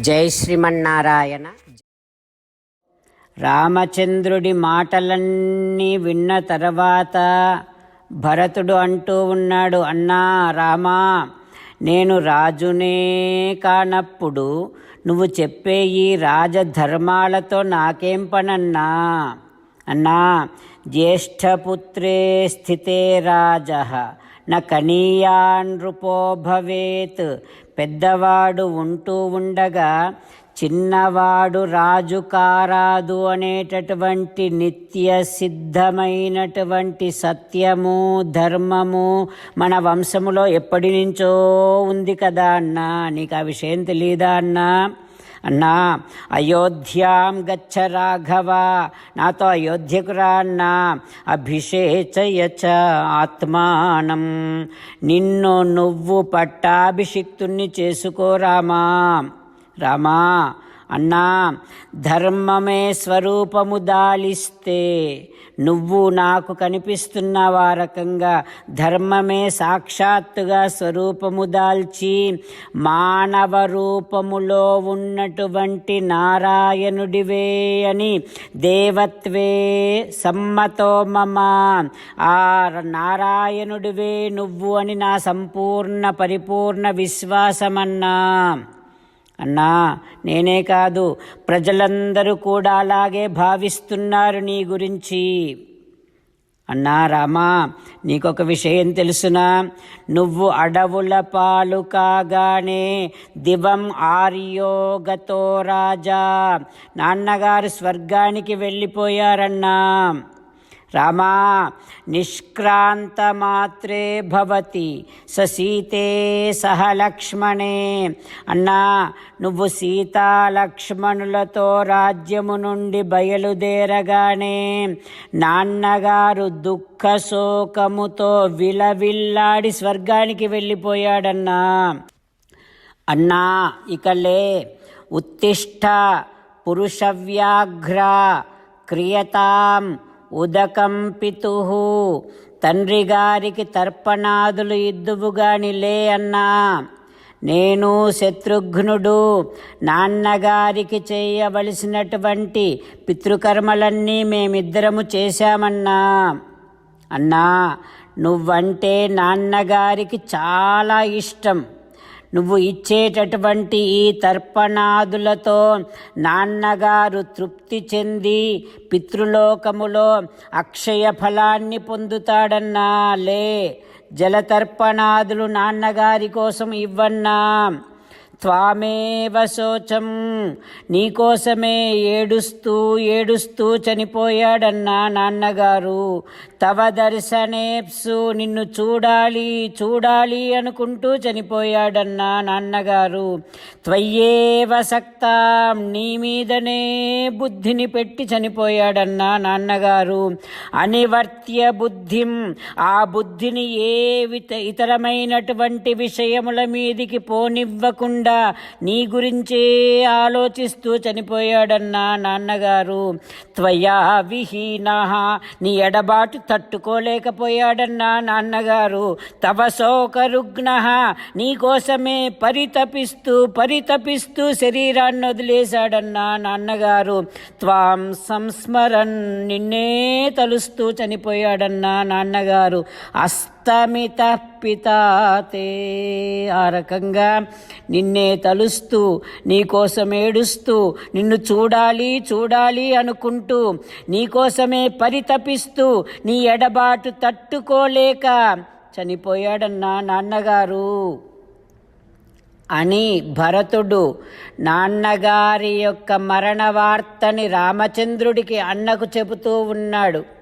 జై శ్రీమన్నారాయణ. రామచంద్రుడి మాటలన్నీ విన్న తర్వాత భరతుడు అంటూ ఉన్నాడు అన్నా రామా నేను రాజునే కానప్పుడు నువ్వు చెప్పే ఈ రాజధర్మాలతో నాకేం పనన్నా? అన్నా జ్యేష్ఠపుత్రే స్థితే రాజ న భవేత్. పెద్దవాడు ఉంటూ ఉండగా చిన్నవాడు రాజు కారాదు అనేటటువంటి నిత్య సిద్ధమైనటువంటి సత్యము ధర్మము మన వంశములో ఎప్పటి నుంచో ఉంది కదా అన్నా. నీకు ఆ విషయం తెలియదా అన్నా? అన్నా అయోధ్యాం గచ్చ రాఘవ నాతో అయోధ్యకు రా అన్నా అభిషేచయచ ఆత్మానం. నిన్ను నువ్వు పట్టాభిషిక్తుణ్ణి చేసుకోరామా రామా అన్నా ధర్మమే స్వరూపము దాలిస్తే నువ్వు నాకు కనిపిస్తున్న వారకంగా రకంగా ధర్మమే సాక్షాత్తుగా స్వరూపము దాల్చి మానవ రూపములో ఉన్నటువంటి నారాయణుడివే అని దేవత్వే సమ్మతో మమ. ఆ నారాయణుడివే నువ్వు అని నా సంపూర్ణ పరిపూర్ణ విశ్వాసమన్నా. అన్నా నేనే కాదు ప్రజలందరూ కూడా అలాగే భావిస్తున్నారు నీ గురించి. అన్నా రామా నీకొక విషయం తెలుసునా? నువ్వు అడవుల పాలు కాగానే దివం ఆర్యోగతో రాజా. నాన్నగారు స్వర్గానికి వెళ్ళిపోయారన్నా. రామా నిష్క్రాంత మాత్రే భవతి సీతే సహ లక్ష్మణే. అన్నా నువ్వు సీతా లక్ష్మణులతో రాజ్యము నుండి బయలుదేరగానే నాన్నగారు దుఃఖ శోకముతో విలవిల్లాడి స్వర్గానికి వెళ్ళిపోయాడన్నా. అన్నా ఇకలే ఉత్తిష్ట పురుషవ్యాఘ్ర క్రియతాం ఉదకం పితుహు తండ్రి గారికి తర్పణాదులు ఇద్దువుగాని లే అన్నా. నేను శత్రుఘ్నుడు నాన్నగారికి చేయవలసినటువంటి పితృకర్మలన్నీ మేమిద్దరము చేశామన్నా. అన్నా నువ్వంటే నాన్నగారికి చాలా ఇష్టం. నువ్వు ఇచ్చేటటువంటి ఈ తర్పణాదులతో నాన్నగారు తృప్తి చెంది పితృలోకములో అక్షయ ఫలాన్ని పొందుతాడన్నా లే జలతర్పణాదులు నాన్నగారి కోసం ఇవ్వన్నా. త్వామేవ శోచం నీకోసమే ఏడుస్తూ ఏడుస్తూ చనిపోయాడన్నా నాన్నగారు. తవ దర్శనేప్సు నిన్ను చూడాలి చూడాలి అనుకుంటూ చనిపోయాడన్నా నాన్నగారు. త్వయ్యేవ సక్తాం నీ మీదనే బుద్ధిని పెట్టి చనిపోయాడన్నా నాన్నగారు. అనివర్త్య బుద్ధిం ఆ బుద్ధిని ఏ ఇతరమైనటువంటి విషయముల మీదికి పోనివ్వకుండా నీ గురించే ఆలోచిస్తూ చనిపోయాడన్నా నాన్నగారు. త్వయా విహీన నీ ఎడబాటు తట్టుకోలేకపోయాడన్నా నాన్నగారు. తవ శోకరుగ్న నీకోసమే పరితపిస్తూ పరితపిస్తూ శరీరాన్ని వదిలేశాడన్నా నాన్నగారు. త్వాం సంస్మరన్ నిన్నే తలుస్తూ చనిపోయాడన్నా నాన్నగారు. అస్ అస్తమిత పితాతే ఆ రకంగా నిన్నే తలుస్తూ నీకోసం ఏడుస్తూ నిన్ను చూడాలి చూడాలి అనుకుంటూ నీకోసమే పరితపిస్తూ నీ ఎడబాటు తట్టుకోలేక చనిపోయాడన్నా నాన్నగారు. అని భరతుడు నాన్నగారి యొక్క మరణ వార్తని రామచంద్రుడికి అన్నకు చెబుతూ ఉన్నాడు.